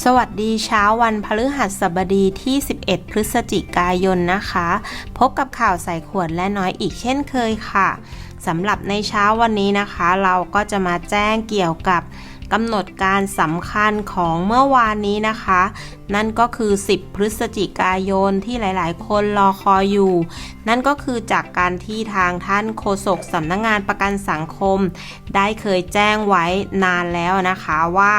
สวัสดีเช้าวันพฤหัสบดีที่ 11 พฤศจิกายนนะคะ พบกับข่าวใส่ขวดและน้อยอีกเช่นเคยค่ะสำหรับในเช้าวันนี้นะคะ เราก็จะมาแจ้งเกี่ยวกับกำหนดการสำคัญของเมื่อวานนี้นะคะ นั่นก็คือ 10 พฤศจิกายนที่หลาย ๆ คนรอคอยอยู่ นั่นก็คือจากการที่ทางท่านโฆษกสำนักงงานประกันสังคม ได้เคยแจ้งไว้นานแล้วนะคะว่า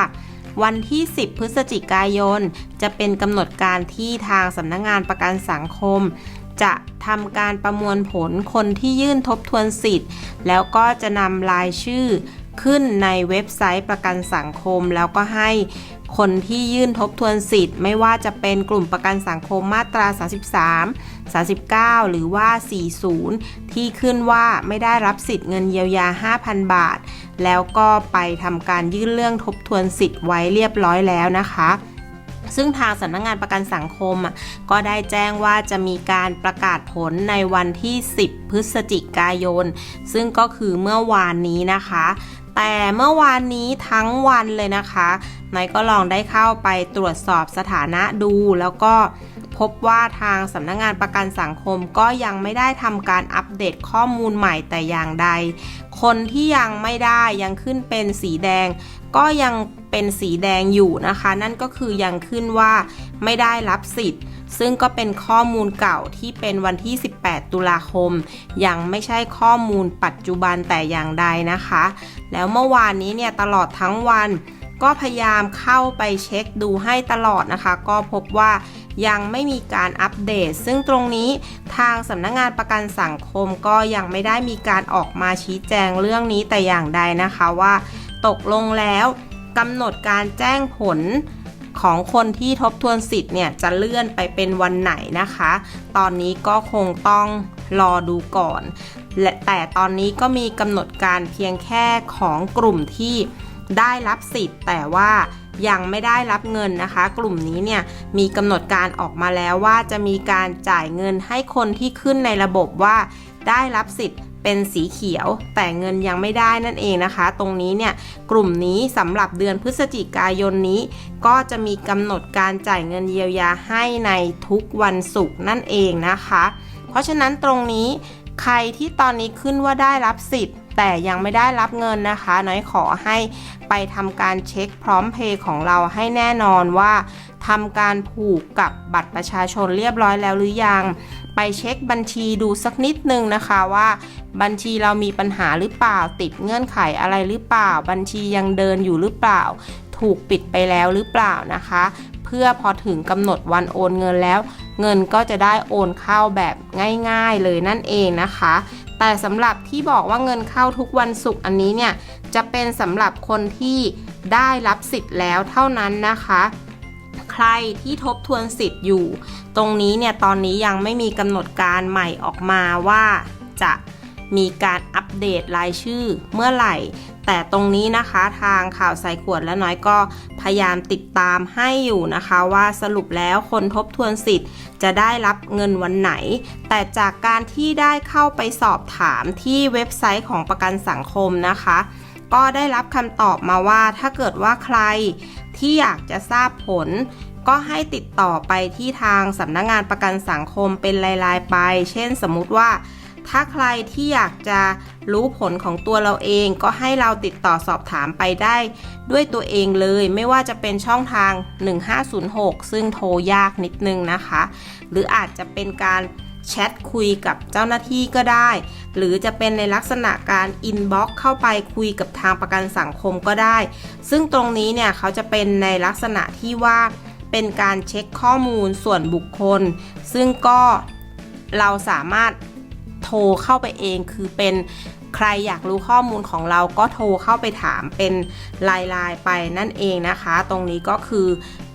วันที่ 10 พฤศจิกายน จะเป็นกำหนดการที่ทางสำนักงงานประกันสังคม จะทำการประมวลผลคนที่ยื่นทบทวนสิทธิ์ แล้วก็จะนำรายชื่อขึ้นในเว็บไซต์ประกันสังคม แล้วก็ให้ คนที่ยื่นทบทวนสิทธิ์ ไม่ว่าจะเป็นกลุ่มประกันสังคมมาตรา 33 39 หรือว่า 40 ที่ขึ้นว่าไม่ได้รับสิทธิ์เงินเยียวยา 5,000 บาท แล้วก็ไปทำการยื่นเรื่องทบทวนสิทธิ์ไว้เรียบร้อยแล้วนะคะซึ่งทางสำนักงงานประกันสังคมก็ได้แจ้งว่าจะมีการประกาศผลในวันที่ 10 พฤศจิกายน ซึ่งก็คือเมื่อวานนี้นะคะ แต่เมื่อวานนี้ทั้งวันเลยนะคะนายก็ลองได้เข้าไปตรวจสอบสถานะดู แล้วก็พบว่าทางสำนักงงานประกันสังคมก็ยังไม่ได้ทำการอัปเดตข้อมูลใหม่แต่อย่างใด คนที่ยังไม่ได้ยังขึ้นเป็นสีแดง ก็ยังเป็นสีแดงอยู่นะคะ นั่นก็คือยังขึ้นว่าไม่ได้รับสิทธิ์ ซึ่งก็เป็นข้อมูลเก่าที่เป็นวันที่ 18 ตุลาคม ยังไม่ใช่ข้อมูลปัจจุบันแต่อย่างใดนะคะ แล้วเมื่อวานนี้เนี่ยตลอดทั้งวันก็พยายามเข้าไปเช็คดูให้ตลอดนะคะ ก็พบว่ายังไม่มีการอัปเดต ซึ่งตรงนี้ทางสำนักงงานประกันสังคมก็ยังไม่ได้มีการออกมาชี้แจงเรื่องนี้แต่อย่างใดนะคะว่า ตกลงแล้วกำหนดการแจ้งผล ของคนที่ทบทวนสิทธิ์เนี่ยจะเลื่อนไปเป็นวันไหนนะคะ ตอนนี้ก็คงต้องรอดูก่อน และแต่ตอนนี้ก็มีกำหนดการเพียงแค่ของกลุ่มที่ได้รับสิทธิ์ แต่ว่ายังไม่ได้รับเงินนะคะ กลุ่มนี้เนี่ยมีกำหนดการออกมาแล้วว่าจะมีการจ่ายเงินให้คนที่ขึ้นในระบบว่าได้รับสิทธิ์ เป็นสีเขียว แต่เงินยังไม่ได้นั่นเองนะคะ ตรงนี้เนี่ยกลุ่มนี้สำหรับเดือนพฤศจิกายนนี้ ก็จะมีกำหนดการจ่ายเงินเยียวยาให้ในทุกวันศุกร์นั่นเองนะคะ เพราะฉะนั้นตรงนี้ใครที่ตอนนี้ขึ้นว่าได้รับสิทธิ์ แต่ยังไม่ได้รับเงินนะคะ น้อยขอให้ไปทำการเช็คพร้อมเพย์ของเราให้แน่นอนว่าทำการผูกกับบัตรประชาชนเรียบร้อยแล้วหรือยัง ไปเช็คบัญชีดูสักนิดนึงนะคะว่า บัญชีเรามีปัญหาหรือเปล่า ติดเงื่อนไขอะไรหรือเปล่า บัญชียังเดินอยู่หรือเปล่า ถูกปิดไปแล้วหรือเปล่านะคะ เพื่อพอถึงกำหนดวันโอนเงินแล้ว เงินก็จะได้โอนเข้าแบบง่าย ๆเลยนั่นเองนะคะ แต่สำหรับที่บอกว่าเงินเข้าทุกวันศุกร์อันนี้เนี่ยจะเป็นสำหรับคนที่ได้รับสิทธิ์แล้วเท่านั้นนะคะ ใครที่ทบทวนสิทธิ์อยู่ ตรงนี้เนี่ยตอนนี้ยังไม่มีกำหนดการใหม่ออกมาว่าจะ มีการอัปเดตรายชื่อเมื่อไหร่ แต่ตรงนี้นะคะทางข่าวใส่ขวดและน้อยก็พยายามติดตามให้อยู่นะคะว่าสรุปแล้วคนทบทวนสิทธิ์ จะได้รับเงินวันไหน แต่จากการที่ได้เข้าไปสอบถามที่เว็บไซต์ของประกันสังคมนะคะก็ได้รับคำตอบมาว่าถ้าเกิดว่าใครที่อยากจะทราบผล ก็ให้ติดต่อไปที่ทางสำนักงงานประกันสังคมเป็นราย ๆ ไป เช่นสมมุติว่า ถ้าใครที่อยากจะรู้ผลของตัวเราเองก็ให้เราติดต่อสอบถามไปได้ด้วยตัวเองเลย ไม่ว่าจะเป็นช่องทาง 1506 ซึ่งโทรยากนิดนึงนะคะ หรืออาจจะเป็นการแชทคุยกับเจ้าหน้าที่ก็ได้ หรือจะเป็นในลักษณะการอินบ็อกเข้าไปคุยกับทางประกันสังคมก็ได้ ซึ่งตรงนี้เนี่ยเขาจะเป็นในลักษณะที่ว่าเป็นการเช็คข้อมูลส่วนบุคคล ซึ่งก็เราสามารถ โทรเข้าไปเองคือเป็นใครอยากรู้ข้อมูลของเราก็โทรเข้าไปถามเป็นลายๆไปนั่นเองนะคะ ตรงนี้ก็คือ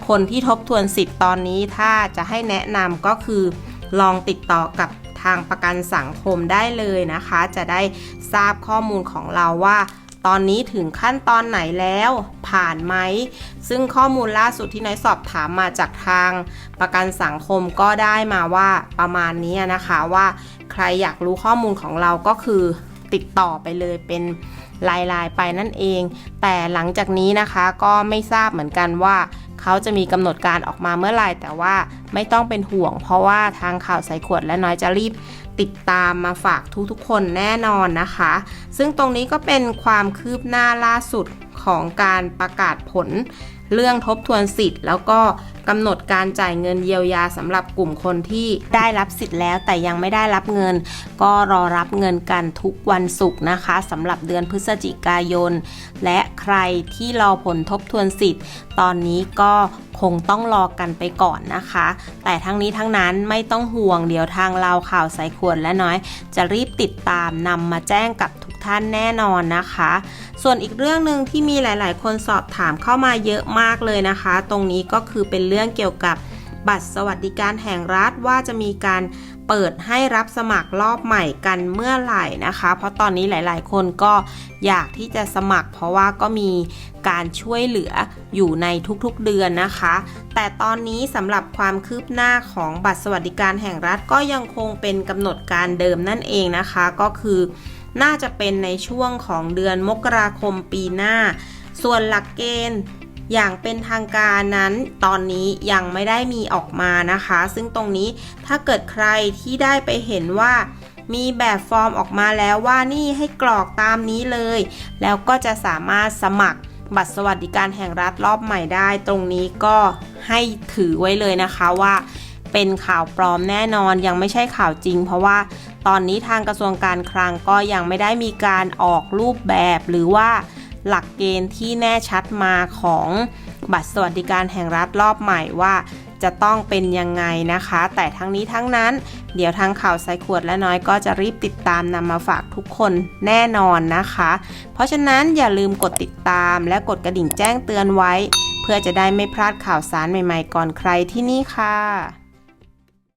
คนที่ทบทวนสิทธิ์ตอนนี้ถ้าจะให้แนะนำก็คือ ลองติดต่อกับทางประกันสังคมได้เลยนะคะ จะได้ทราบข้อมูลของเราว่า ตอนนี้ถึงขั้นตอนไหนแล้วผ่านไหม ซึ่งข้อมูลล่าสุดที่น้อยสอบถามมาจากทางประกันสังคมก็ได้มาว่าประมาณนี้นะคะว่า รอยากรู้ข้อมูลของเราก็คือติดต่อไปเลยเป็นลายๆไปนั่นเอง แต่หลังจากนี้นะคะก็ไม่ทราบเหมือนกันว่าเขาเขาจะมีกำหนดการออกมาเมื่อไหร่แต่ว่าไม่ต้องเป็นห่วง เพราะว่าทางข่าวใส่ขวดและน้อยจะรีบติดตามมาฝากทุกๆคนแน่นอนนะคะ ซึ่งตรงนี้ก็เป็นความคืบหน้าล่าสุดของการประกาศผล เรื่องทบทวนสิทธิ์ แล้วก็กำหนดการจ่ายเงินเยียวยาสำหรับกลุ่มคนที่ได้รับสิทธิ์แล้วแต่ยังไม่ได้รับเงิน ก็รอรับเงินกันทุกวันศุกร์นะคะสำหรับเดือนพฤศจิกายน และใครที่รอผลทบทวนสิทธิ์ ตอนนี้ก็คงต้องรอกันไปก่อนนะคะ แต่ทั้งนี้ทั้งนั้นไม่ต้องห่วงเดี๋ยวทางเราข่าวสายขวดและน้อย จะรีบติดตามนำมาแจ้งกับ ท่านแน่นอนนะคะ ส่วนอีกเรื่องหนึ่งที่มีหลาย ๆ คนสอบถามเข้ามาเยอะมากเลยนะคะ ตรงนี้ก็คือเป็นเรื่องเกี่ยวกับบัตรสวัสดิการแห่งรัฐว่าจะมีการเปิดให้รับสมัครรอบใหม่กันเมื่อไหร่นะคะ เพราะตอนนี้หลาย ๆ คนก็อยากที่จะสมัคร เพราะว่าก็มีการช่วยเหลืออยู่ในทุกๆเดือนนะคะ แต่ตอนนี้สำหรับความคืบหน้าของบัตรสวัสดิการแห่งรัฐก็ยังคงเป็นกำหนดการเดิมนั่นเองนะคะ ก็คือ น่าจะเป็นในช่วงของเดือนมกราคมปีหน้า ส่วนหลักเกณฑ์อย่างเป็นทางการนั้นตอนนี้ยังไม่ได้มีออกมานะคะ ซึ่งตรงนี้ถ้าเกิดใครที่ได้ไปเห็นว่ามีแบบฟอร์มออกมาแล้วว่านี่ให้กรอกตามนี้เลย แล้วก็จะสามารถสมัครบัตรสวัสดิการแห่งรัฐรอบใหม่ได้ ตรงนี้ก็ให้ถือไว้เลยนะคะว่า เป็นข่าวปลอมแน่นอนยังไม่ใช่ข่าวจริง เพราะว่า ตอนนี้ทางกระทรวงการคลังก็ยังไม่ได้มีการออกรูปแบบ หรือว่าหลักเกณฑ์ที่แน่ชัดมาของบัตรสวัสดิการแห่งรัฐรอบใหม่ว่าจะต้องเป็นยังไงนะคะ แต่ทั้งนี้ทั้งนั้น เดี๋ยวทางข่าวใส่ขวดและน้อยก็จะรีบติดตามนำมาฝากทุกคนแน่นอนนะคะ เพราะฉะนั้นอย่าลืมกดติดตามและกดกระดิ่งแจ้งเตือนไว้ เพื่อจะได้ไม่พลาดข่าวสารใหม่ๆ ก่อนใครที่นี่ค่ะ